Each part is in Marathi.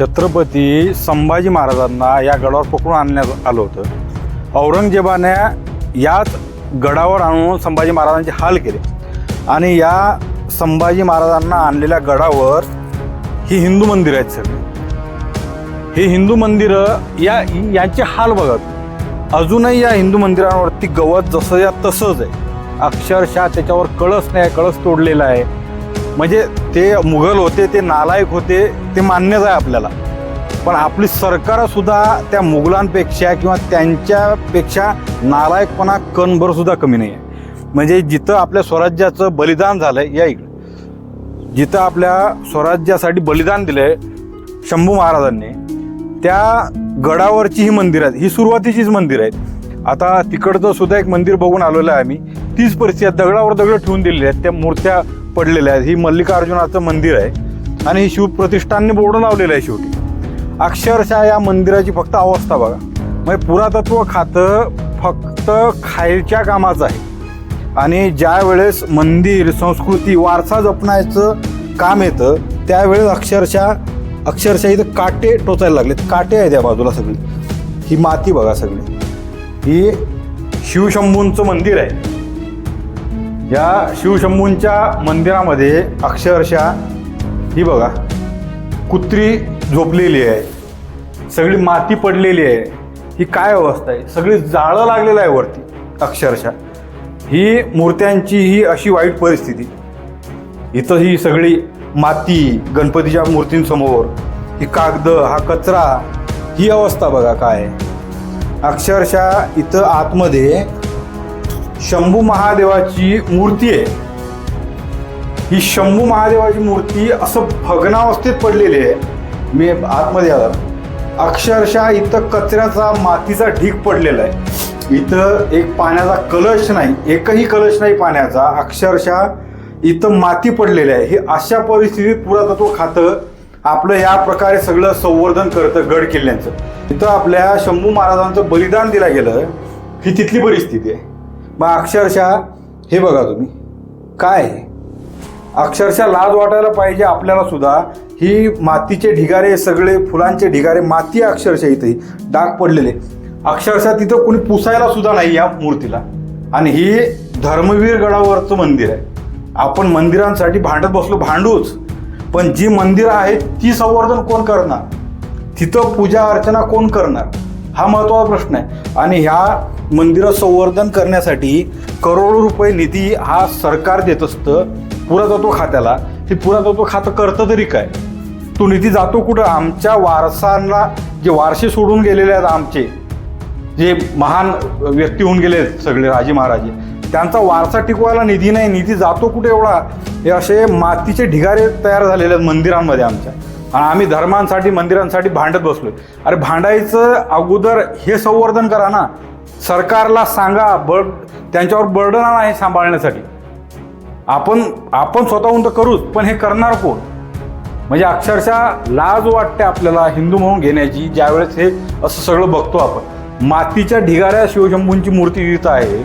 छत्रपती संभाजी महाराजांना या गडावर पकडून आणण्यात आलं होतं. औरंगजेबाने याच गडावर आणून संभाजी महाराजांचे हाल केले. आणि या संभाजी महाराजांना आणलेल्या गडावर ही हिंदू मंदिरं आहेत सगळी. ही हिंदू मंदिरं या यांचे हाल बघत अजूनही या हिंदू मंदिरांवरती गवत जसं या तसंच आहे. अक्षरशः त्याच्यावर कळस नाही कळस तोडलेला आहे. म्हणजे ते मुघल होते ते नालायक होते ते मान्यच आहे आपल्याला. पण आपली सरकारसुद्धा त्या मुघलांपेक्षा किंवा त्यांच्यापेक्षा नालायकपणा कणभरसुद्धा कमी नाही आहे म्हणजे जिथं आपल्या स्वराज्याचं बलिदान झालं आहे या इकडं. जिथं आपल्या स्वराज्यासाठी बलिदान दिलं आहे शंभू महाराजांनी त्या गडावरची ही मंदिर आहेत. ही सुरुवातीचीच मंदिर आहेत. आता तिकडचं सुद्धा एक मंदिर बघून आलेलं आहे आम्ही. तीच परिस्थिती दगडावर दगड ठेवून दिलेली आहेत. त्या मूर्त्या पडलेल्या आहेत. ही मल्लिकार्जुनाचं मंदिर आहे. आणि ही शिवप्रतिष्ठानने बोर्ड लावलेलं आहे शेवटी. अक्षरशः या मंदिराची फक्त अवस्था बघा. म्हणजे पुरातत्व खातं फक्त खायच्या कामाचं आहे. आणि ज्या वेळेस मंदिर संस्कृती वारसा जपण्याचं काम येतं त्यावेळेस अक्षरशः अक्षरशः इथं काटे टोचायला लागलेत. काटे आहेत या बाजूला सगळी. ही माती बघा सगळी. ही शिवशंभूंचं मंदिर आहे. या शिवशंभूंच्या मंदिरामध्ये अक्षरशः ही बघा कुत्री झोपलेली आहे. सगळी माती पडलेली आहे. ही काय अवस्था आहे? सगळी जाळं लागलेलं आहे वरती अक्षरशः. ही मूर्त्यांची ही अशी वाईट परिस्थिती. इथं ही सगळी माती गणपतीच्या मूर्तींसमोर ही कागद हा कचरा ही अवस्था बघा काय अक्षरशः इथं आतमध्ये शंभू महादेवाची मूर्ती आहे. ही शंभू महादेवाची मूर्ती असं भग्नावस्थेत पडलेली आहे. मी आतमध्ये आला. अक्षरशः इथं कचऱ्याचा मातीचा ढीक पडलेला आहे. इथं एक पाण्याचा कलश नाही एकही कलश नाही पाण्याचा. अक्षरशः इथं माती पडलेली आहे. ही अशा परिस्थितीत पुरातत्व खातं आपलं या प्रकारे सगळं संवर्धन करतं गड किल्ल्यांचं. इथं आपल्या शंभू महाराजांचं बलिदान दिलं गेलं. ही तिथली परिस्थिती आहे. मग अक्षरशः हे बघा तुम्ही. काय? आहे? अक्षरशः लाज वाटायला पाहिजे आपल्याला सुद्धा. ही मातीचे ढिगारे सगळे फुलांचे ढिगारे माती अक्षरशः इथे डाग पडलेले. अक्षरशः तिथं कुणी पुसायला सुद्धा नाही या मूर्तीला. आणि ही धर्मवीर गडावरचं मंदिर आहे. आपण मंदिरांसाठी भांडत बसलो भांडूच. पण जी मंदिरं आहेत ती संवर्धन कोण करणार? तिथं पूजा अर्चना कोण करणार? हा महत्त्वाचा प्रश्न आहे. आणि ह्या मंदिरं संवर्धन करण्यासाठी करोडो रुपये निधी हा सरकार देत असतं पुरातत्व खात्याला. हे पुरातत्व खातं करतं तरी काय? तो निधी जातो कुठं? आमच्या वारसांना जे वारसे सोडून गेलेले आहेत आमचे जे महान व्यक्ती होऊन गेले आहेत सगळे राजे महाराजे त्यांचा वारसा टिकवायला निधी नाही. निधी जातो कुठे एवढा? हे असे मातीचे ढिगारे तयार झालेले आहेत मंदिरांमध्ये आमच्या. आणि आम्ही धर्मांसाठी मंदिरांसाठी भांडत बसलोय. अरे भांडायचं अगोदर हे संवर्धन करा ना. सरकारला सांगा बर्ड त्यांच्यावर बर्डन आहे सांभाळण्यासाठी. आपण आपण स्वतःहून तर करूच पण हे करणार कोण? म्हणजे अक्षरशः लाज वाटते आपल्याला हिंदू म्हणून घेण्याची ज्यावेळेस हे असं सगळं बघतो आपण. मातीच्या ढिगाऱ्या शिवशंभूंची मूर्ती विहित आहे.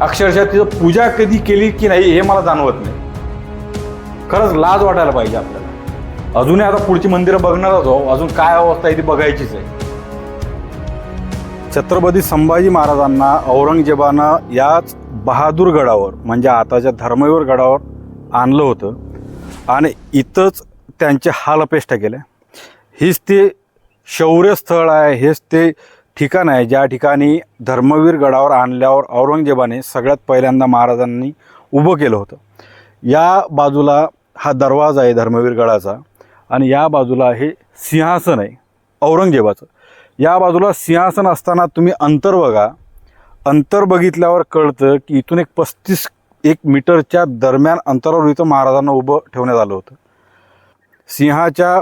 अक्षरशः तिचं पूजा कधी केली की नाही हे मला जाणवत नाही. खरंच लाज वाटायला पाहिजे आपल्याला. अजूनही आता पुढची मंदिरं बघणारच हो अजून काय अवस्था आहे ती बघायचीच आहे. छत्रपती संभाजी महाराजांना औरंगजेबानं याच बहादूर गडावर म्हणजे आताच्या धर्मवीर गडावर आणलं होतं. आणि इथंच त्यांचे हाल अपेष्टा केल्या हीच ते शौर्यस्थळ आहे हेच ते ठिकाण आहे ज्या ठिकाणी धर्मवीर गडावर आणल्यावर औरंगजेबाने सगळ्यात पहिल्यांदा महाराजांनी उभं केलं होतं. या बाजूला हा दरवाजा आहे धर्मवीर गडाचा आणि या बाजूला हे सिंहासन आहे औरंगजेबाचं. या बाजूला सिंहासन असताना तुम्ही अंतर बघा. अंतर बघितल्यावर कळतं की इथून एक पस्तीस एक मीटरच्या दरम्यान अंतरावर इथं महाराजांना उभं ठेवण्यात आलं होतं. सिंहाच्या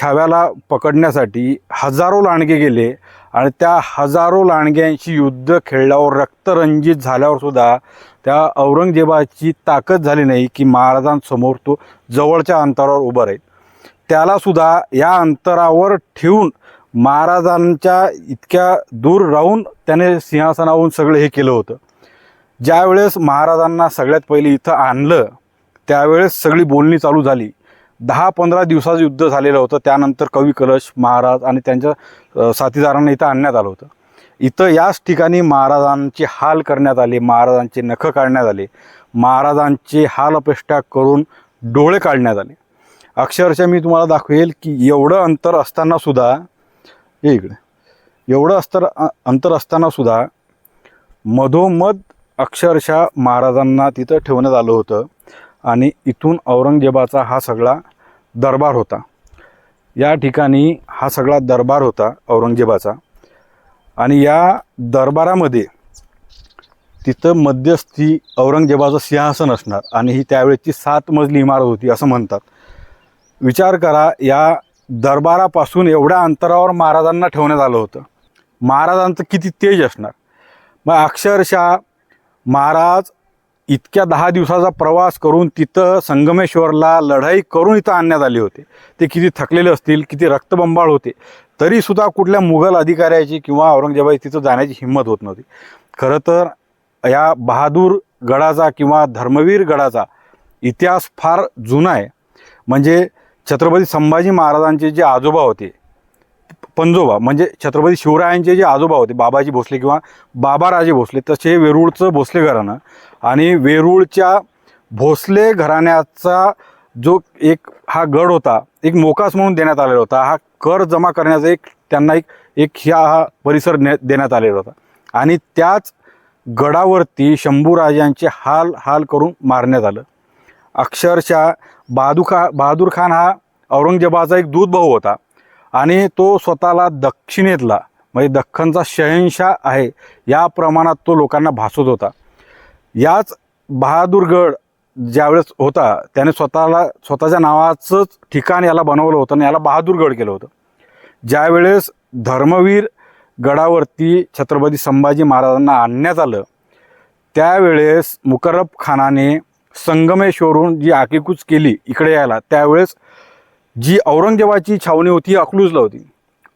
छाव्याला पकडण्यासाठी हजारो लांडगे गेले आणि त्या हजारो लांडग्यांशी युद्ध खेळल्यावर रक्तरंजित झाल्यावर सुद्धा त्या औरंगजेबाची ताकद झाली नाही की महाराजांसमोर तो जवळच्या अंतरावर उभा राहील. त्यालासुद्धा या अंतरावर ठेवून महाराजांच्या इतक्या दूर राहून त्याने सिंहासनावरून सगळं हे केलं होतं. ज्यावेळेस महाराजांना सगळ्यात पहिले इथं आणलं त्यावेळेस सगळी बोलणी चालू झाली. दहा पंधरा दिवसाचं युद्ध झालेलं होतं. त्यानंतर कवी कलश महाराज आणि त्यांच्या साथीदारांना इथं आणण्यात आलं होतं. इथं याच ठिकाणी महाराजांचे हाल करण्यात आले महाराजांचे नख काढण्यात आले महाराजांचे हाल अपेष्टा करून डोळे काढण्यात आले. अक्षरशः मी तुम्हाला दाखवेल की एवढं अंतर असताना सुद्धा हे इकडे. एवढं अस्तर अंतर असताना सुद्धा मधोमध अक्षरशः महाराजांना तिथं ठेवण्यात आलं होतं आणि इथून औरंगजेबाचा हा सगळा दरबार होता. या ठिकाणी हा सगळा दरबार होता औरंगजेबाचा. आणि या दरबारामध्ये तिथं मध्यस्थी औरंगजेबाचं सिंहासन असणार आणि ही त्यावेळेची सात मजली इमारत होती असं म्हणतात. विचार करा या दरबारापासून एवढ्या अंतरावर महाराजांना ठेवण्यात आलं होतं. महाराजांचं किती तेज असणार. मग अक्षरशः महाराज इतक्या दहा दिवसाचा प्रवास करून तिथं संगमेश्वरला लढाई करून इथं आणण्यात आले होते. ते किती थकलेले असतील किती रक्तबंबाळ होते. तरीसुद्धा कुठल्या मुघल अधिकाऱ्याची किंवा औरंगजेबाची तिथं जाण्याची हिंमत होत नव्हती. खरं तर या बहादूर गडाचा किंवा धर्मवीर गडाचा इतिहास फार जुना आहे. म्हणजे छत्रपती संभाजी महाराजांचे जे आजोबा होते पंजोबा म्हणजे छत्रपती शिवरायांचे जे आजोबा होते बाबाजी भोसले किंवा बाबाराजे भोसले तसे वेरूळचं भोसले घराणं आणि वेरूळच्या भोसले घराण्याचा जो एक हा गड होता एक मोकास म्हणून देण्यात आलेला होता हा कर जमा करण्याचा एक त्यांना एक एक ह्या हा परिसर ने देण्यात आलेला होता. आणि त्याच गडावरती शंभूराजांचे हाल हाल करून मारण्यात आलं. अक्षरशः बहादुखा खा बहादूर खान हा औरंगजेबाचा एक दूध भाऊ होता. आणि तो स्वतःला दक्षिणेतला म्हणजे दख्खनचा शहनशाह आहे या प्रमाणात तो लोकांना भासत होता. याच बहादूरगड ज्यावेळेस होता त्याने स्वतःला स्वतःच्या नावाचंच ठिकाण याला बनवलं होतं आणि याला बहादूरगड केलं होतं. ज्यावेळेस धर्मवीर गडावरती छत्रपती संभाजी महाराजांना आणण्यात आलं त्यावेळेस मुकरब खानाने संगमेश्वरून जी आकेकूच केली इकडे यायला त्यावेळेस जी औरंगजेबाची छावणी होती अकलूजला होती.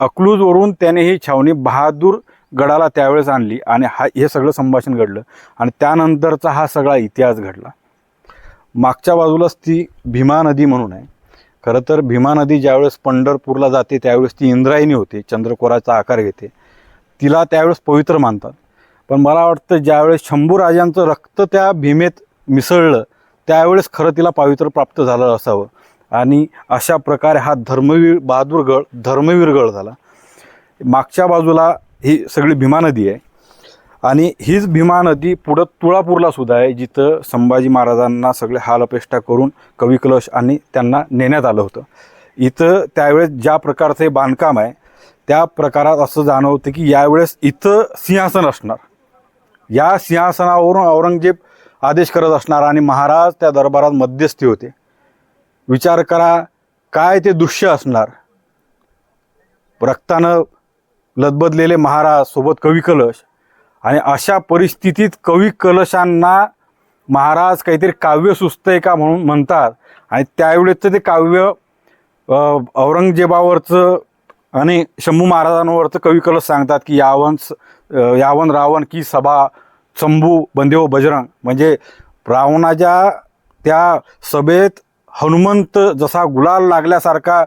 अकलूजवरून त्याने ही छावणी बहादूर गडाला त्यावेळेस आणली आणि हा हे सगळं संभाषण घडलं आणि त्यानंतरचा हा सगळा इतिहास घडला. मागच्या बाजूलाच ती भीमा नदी म्हणून आहे. खरं तर भीमा नदी ज्यावेळेस पंढरपूरला जाते त्यावेळेस ती इंद्रायणी होते चंद्रकोराचा आकार घेते. तिला त्यावेळेस पवित्र मानतात. पण मला वाटतं ज्यावेळेस शंभू राजांचं रक्त त्या भीमेत मिसळलं त्यावेळेस खरं तिला पावित्र प्राप्त झालं असावं. आणि अशा प्रकारे हा धर्मवीर बहादूरगड धर्मवीरगड झाला. मागच्या बाजूला ही सगळी भीमा नदी आहे. आणि हीच भीमा नदी पुढं तुळापूरला सुद्धा आहे जिथं संभाजी महाराजांना सगळे हालअपेष्टा करून कविकलश आणि त्यांना नेण्यात आलं होतं. इथं त्यावेळेस ज्या प्रकारचं हे बांधकाम आहे त्या प्रकारात असं जाणवतं की यावेळेस इथं सिंहासन असणार. या सिंहासनावरून औरंगजेब आदेश करत असणार आणि महाराज त्या दरबारात मध्यस्थी होते. विचार करा काय ते दृश्य असणार? रक्तानं लदबदलेले महाराज सोबत कवी कलश आणि अशा परिस्थितीत कवी कलशांना महाराज काहीतरी काव्य सुचतंय का म्हणून म्हणतात आणि त्यावेळेचं ते काव्य औरंगजेबावरचं आणि शंभू महाराजांवरचं कवी कलश सांगतात की यावन यावन रावण की सभा शंभू बंदेव बजरंग. म्हणजे रावणाच्या त्या सभेत हनुमंत जसा गुलाल लागल्यासारखा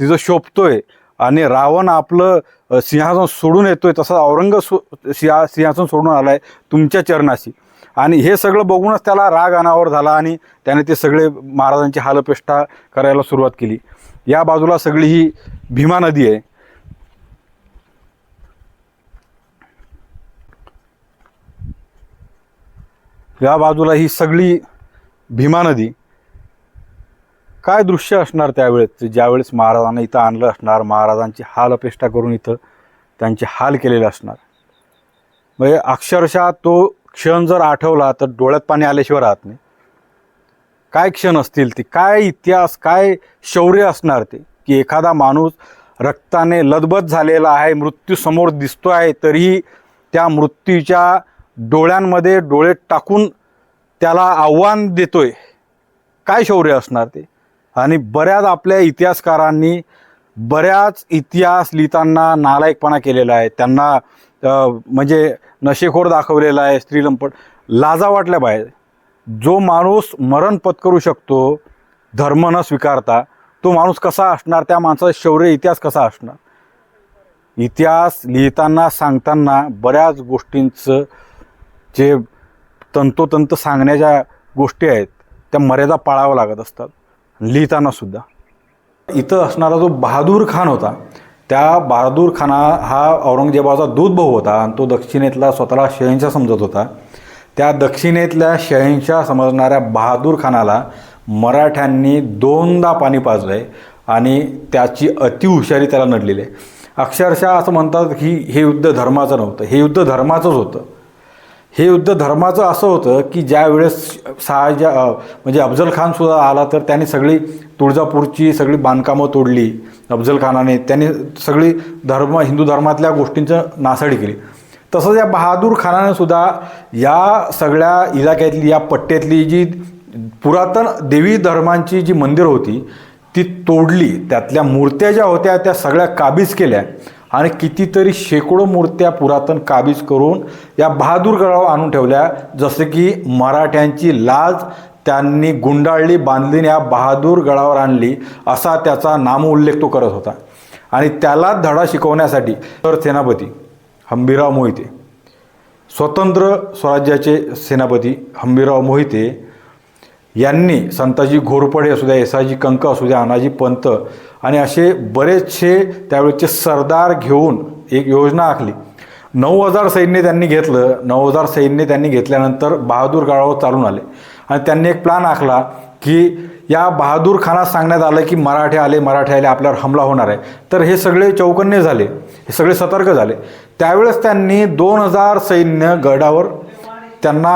तिथं शोभतोय आणि रावण आपलं सिंहासन सोडून येतोय तसा औरंग सो सिंहा सिंहासन सोडून आलाय तुमच्या चरणाशी. आणि हे सगळं बघूनच त्याला राग अनावर झाला आणि त्याने ते सगळे महाराजांची हालपेष्टा करायला सुरुवात केली. या बाजूला सगळी ही भीमा नदी आहे. या बाजूला ही सगळी भीमा नदी. काय दृश्य असणार त्यावेळेस? ज्यावेळेस महाराजांना इथं आणलं असणार महाराजांची हाल अपेष्टा करून इथं त्यांचे हाल केलेले असणार. म्हणजे अक्षरशः तो क्षण जर आठवला तर डोळ्यात पाणी आल्याशिवाय राहत नाही. काय क्षण असतील ते? काय इतिहास काय शौर्य असणार ते? की एखादा माणूस रक्ताने लदबद झालेला आहे मृत्यू समोर दिसतो आहे तरीही त्या मृत्यूच्या डोळ्यांमध्ये डोळे टाकून त्याला आव्हान देतोय. काय शौर्य असणार ते? आणि बऱ्याच आपल्या इतिहासकारांनी बऱ्याच इतिहास लिहिताना नालायकपणा केलेला आहे. त्यांना म्हणजे नशेखोर दाखवलेला आहे स्त्रीलंपट. लाजा वाटल्या बाहेर. जो माणूस मरण पत्करू शकतो धर्म न स्वीकारता तो माणूस कसा असणार? त्या माणसाचा शौर्य इतिहास कसा असणार? इतिहास लिहिताना सांगताना बऱ्याच गोष्टींचं जे तंतोतंत सांगण्याच्या गोष्टी आहेत त्या मर्यादा पाळाव्या लागत असतात. लिहिताना सुद्धा. इथं असणारा जो बहादूर खान होता त्या बहादूर खाना हा औरंगजेबाचा दूध भाऊ होता आणि तो दक्षिणेतला स्वतःला शहनशाह समजत होता. त्या दक्षिणेतल्या शहनशाह समजणाऱ्या बहादूर खानाला मराठ्यांनी दोनदा पाणी पाजलं आहे आणि त्याची अतिहुशारी त्याला नडलेली आहे. अक्षरशः असं म्हणतात की हे युद्ध धर्माचं नव्हतं. हे युद्ध धर्माचंच होतं. हे युद्ध धर्माचं असं होतं की ज्या वेळेस शहाजा म्हणजे अफजल खानसुद्धा आला तर त्याने सगळी तुळजापूरची सगळी बांधकामं तोडली अफजल खानाने. त्याने सगळी धर्म हिंदू धर्मातल्या गोष्टींचं नासाडी केली. तसंच या बहादूर खानाने सुद्धा या सगळ्या इलाक्यातली या पट्ट्यातली जी पुरातन देवी धर्मांची जी मंदिरं होती ती तोडली. त्यातल्या मूर्त्या ज्या होत्या त्या सगळ्या काबीज केल्या. आणि कितीतरी शेकडो मूर्त्या पुरातन काबीज करून या बहादूर गडावर आणून ठेवल्या. जसं की मराठ्यांची लाज त्यांनी गुंडाळली बांधली या बहादूर गडावर आणली असा त्याचा नामोल्लेख तो करत होता. आणि त्याला धडा शिकवण्यासाठी तर सेनापती हंबीराव मोहिते स्वतंत्र स्वराज्याचे सेनापती हंबीराव मोहिते यांनी संताजी घोरपडे असू द्या एसाजी कंक असू द्या अनाजी पंत आणि असे बरेचसे त्यावेळेचे सरदार घेऊन एक योजना आखली. नऊ हजार सैन्य त्यांनी घेतलं. नऊ हजार सैन्य त्यांनी घेतल्यानंतर बहादूर गडावर चालून आले. आणि त्यांनी एक प्लॅन आखला की या बहादूर खानात सांगण्यात आलं की मराठे आले मराठे आले आपल्यावर हमला होणार आहे. तर हे सगळे चौकन्य झाले. हे सगळे सतर्क झाले. त्यावेळेस त्यांनी दोन हजार सैन्य गडावर त्यांना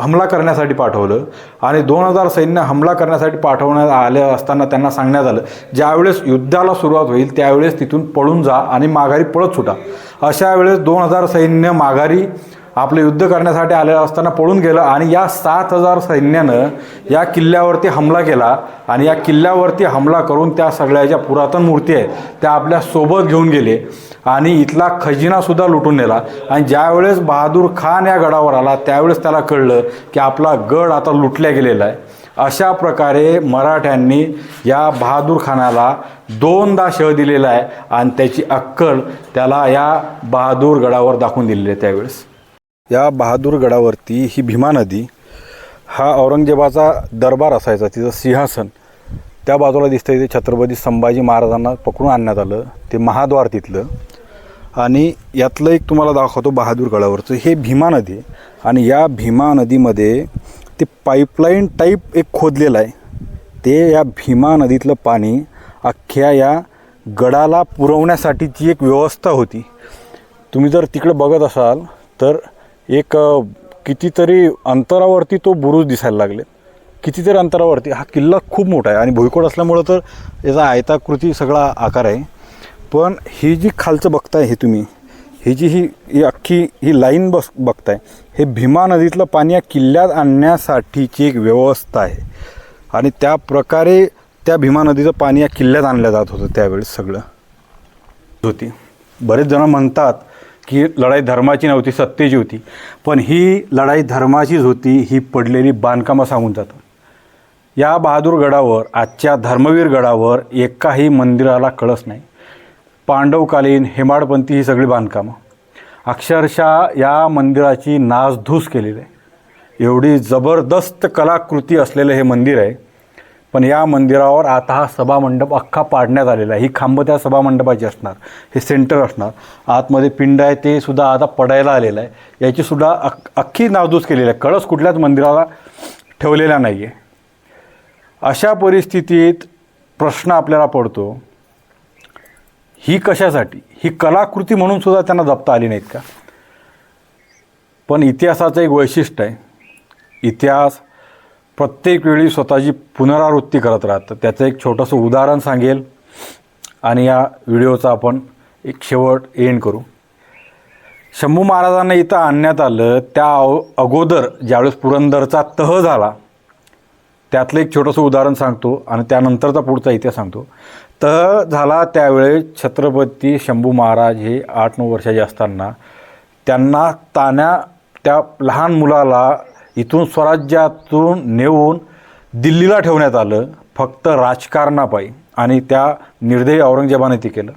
हमला करण्यासाठी पाठवलं. आणि दोन हजार सैन्य हमला करण्यासाठी पाठवण्यात आलं असताना त्यांना सांगण्यात आलं ज्यावेळेस युद्धाला सुरुवात होईल त्यावेळेस तिथून पळून जा आणि माघारी पळत सुटा. अशा वेळेस दोन हजार सैन्य माघारी आपलं युद्ध करण्यासाठी आलेलं असताना पळून गेलं आणि या सात हजार सैन्यानं या किल्ल्यावरती हमला केला आणि या किल्ल्यावरती हमला करून त्या सगळ्या ज्या पुरातन मूर्ती आहेत त्या आपल्यासोबत घेऊन गेले. आणि इथला खजिनासुद्धा लुटून नेला. आणि ज्यावेळेस बहादूर खान या गडावर आला त्यावेळेस त्याला कळलं की आपला गड आता लुटल्या गेलेला आहे. अशा प्रकारे मराठ्यांनी या बहादूर खानाला दोनदा शह दिलेला आहे आणि त्याची अक्कल त्याला या बहादूर गडावर दाखवून दिलेली आहे त्यावेळेस. या बहादूर गडावरती ही भीमा नदी हा औरंगजेबाचा दरबार असायचा तिचं सिंहासन. त्या बाजूला दिसतं इथे छत्रपती संभाजी महाराजांना पकडून आणण्यात आलं ते महाद्वार तिथलं. आणि यातलं एक तुम्हाला दाखवतो बहादूर गडावरचं. हे भीमा नदी आहे. आणि या भीमा नदीमध्ये ते पाईपलाईन टाईप एक खोदलेलं आहे. ते या भीमा नदीतलं पाणी अख्ख्या या गडाला पुरवण्यासाठीची एक व्यवस्था होती. तुम्ही जर तिकडे बघत असाल तर एक कितीतरी अंतरावरती तो बुरुज दिसायला लागले. कितीतरी अंतरावरती. हा किल्ला खूप मोठा आहे. आणि भुईकोट असल्यामुळं तर याचा आयताकृती सगळा आकार आहे. पण ही जी खालचं बघताय हे तुम्ही ही जी ही ही अख्खी ही लाईन बस बघताय हे भीमा नदीतलं पाणी या किल्ल्यात आणण्यासाठीची एक व्यवस्था आहे. आणि त्या प्रकारे त्या भीमा नदीचं पाणी या किल्ल्यात आणलं जात होतं त्यावेळेस सगळं. होती. बरेच जण म्हणतात की लढाई धर्माची नव्हती सत्तेची होती. पण ही लढाई धर्माचीच होती ही पडलेली बांधकामं सांगून जातं या बहादूर गडावर आजच्या धर्मवीर गडावर एकाही मंदिराला कळस नाही. पांडवकालीन हेमाडपंथी ही सगळी बांधकामं. अक्षरशः या मंदिराची नासधूस केलेली आहे. एवढी जबरदस्त कलाकृती असलेलं हे मंदिर आहे. पण या मंदिरावर आता हा सभामंडप अख्खा पाडण्यात आलेला आहे. ही खांब त्या सभामंडपाची असणार हे सेंटर असणार. आतमध्ये पिंड आहे ते सुद्धा आता पडायला आलेलं आहे. याची सुद्धा अख अख्खी नावदूस केलेली आहे. कळस कुठल्याच मंदिराला ठेवलेला नाही आहे अशा परिस्थितीत प्रश्न आपल्याला पडतो ही कशासाठी? ही कलाकृती म्हणून सुद्धा त्यांना जपता आली नाहीत का? पण इतिहासाचं एक वैशिष्ट्य आहे. इतिहास प्रत्येक वेळी स्वतःची पुनरावृत्ती करत राहतं. त्याचं एक छोटंसं उदाहरण सांगेल आणि या व्हिडिओचा आपण एक शेवट एंड करू. शंभू महाराजांना इथं आणण्यात आलं त्या अव- अगोदर ज्यावेळेस पुरंदरचा तह झाला त्यातलं एक छोटंसं उदाहरण सांगतो आणि त्यानंतरचा पुढचा इतिहास सांगतो. तह झाला त्यावेळेस छत्रपती शंभू महाराज हे आठ नऊ वर्षाचे असताना. त्यांना ताण्या त्या लहान मुलाला इथून स्वराज्यातून नेऊन दिल्लीला ठेवण्यात आलं. फक्त राजकारणापायी आणि त्या निर्दयी औरंगजेबाने ते केलं.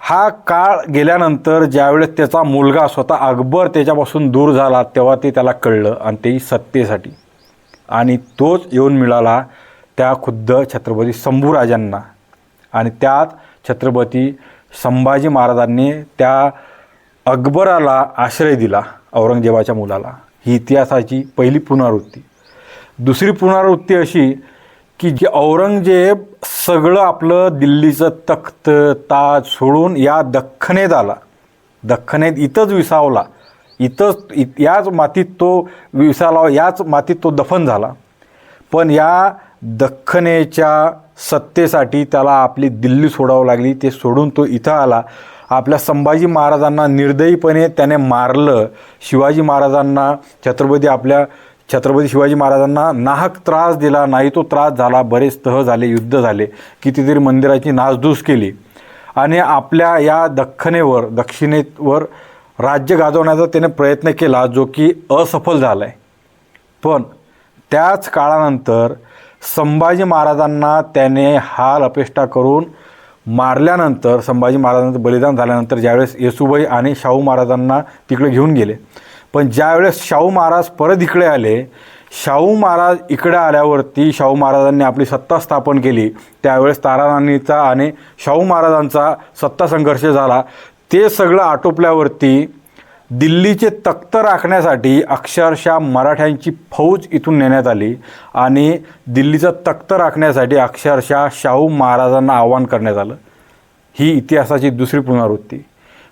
हा काळ गेल्यानंतर ज्यावेळेस त्याचा मुलगा स्वतः अकबर त्याच्यापासून दूर झाला तेव्हा ते त्याला कळलं आणि तेही सत्तेसाठी. आणि तोच येऊन मिळाला त्या खुद्द छत्रपती शंभूराजांना आणि त्यात छत्रपती संभाजी महाराजांनी त्या अकबराला आश्रय दिला औरंगजेबाच्या मुलाला. ही इतिहासाची पहिली पुनरावृत्ती. दुसरी पुनरावृत्ती अशी की जे औरंगजेब सगळं आपलं दिल्लीचं तख्त ताज सोडून या दख्खनेत आला. दख्खनेत इथंच विसावला. इथंच याच मातीत तो विसावला याच मातीत तो दफन झाला. पण या दख्खनेच्या सत्तेसाठी त्याला आपली दिल्ली सोडावं लागली. ते सोडून तो इथं आला. आपल्या संभाजी महाराजांना निर्दयीपणे त्याने मारलं. शिवाजी महाराजांना छत्रपती आपल्या छत्रपती शिवाजी महाराजांना नाहक त्रास दिला. नाही तो त्रास झाला. बरेच तह झाले युद्ध झाले. कितीतरी मंदिराची नासधूस केली. आणि आपल्या या दख्खनेवर दक्षिणेवर राज्य गाजवण्याचा त्याने प्रयत्न केला जो की असफल झाला आहे पण त्याच काळानंतर संभाजी महाराजांना त्याने हाल अपेष्टा करून मारल्यानंतर संभाजी महाराजांचं बलिदान झाल्यानंतर ज्यावेळेस येसुबाई आणि शाहू महाराजांना तिकडे घेऊन गेले. पण ज्यावेळेस शाहू महाराज परत इकडे आले शाहू महाराज इकडे आल्यावरती शाहू महाराजांनी आपली सत्ता स्थापन केली. त्यावेळेस ताराराणीचा आणि शाहू महाराजांचा सत्ता संघर्ष झाला. ते सगळं आटोपल्यावरती दिल्लीचे तख्त राखण्यासाठी अक्षरशः मराठ्यांची फौज इथून नेण्यात आली आणि दिल्लीचं तख्त राखण्यासाठी अक्षरशः शाहू महाराजांना आवाहन करण्यात आलं. ही इतिहासाची दुसरी पुनरावृत्ती.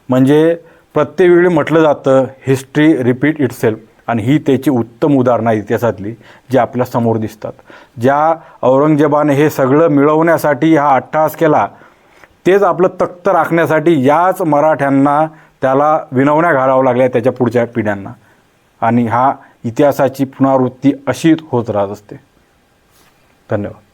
म्हणजे प्रत्येक वेळी म्हटलं जातं हिस्ट्री रिपीट इटसेल्फ आणि ही त्याची उत्तम उदाहरणं इतिहासातली जी आपल्यासमोर दिसतात. ज्या औरंगजेबाने हे सगळं मिळवण्यासाठी हा अट्टहास केला तेच आपलं तख्त राखण्यासाठी याच मराठ्यांना त्याला विनवण्या घालावं लागल्या त्याच्या पुढच्या पिढ्यांना. आणि हा इतिहासाची पुनरावृत्ती अशीच होत राहत असते. धन्यवाद.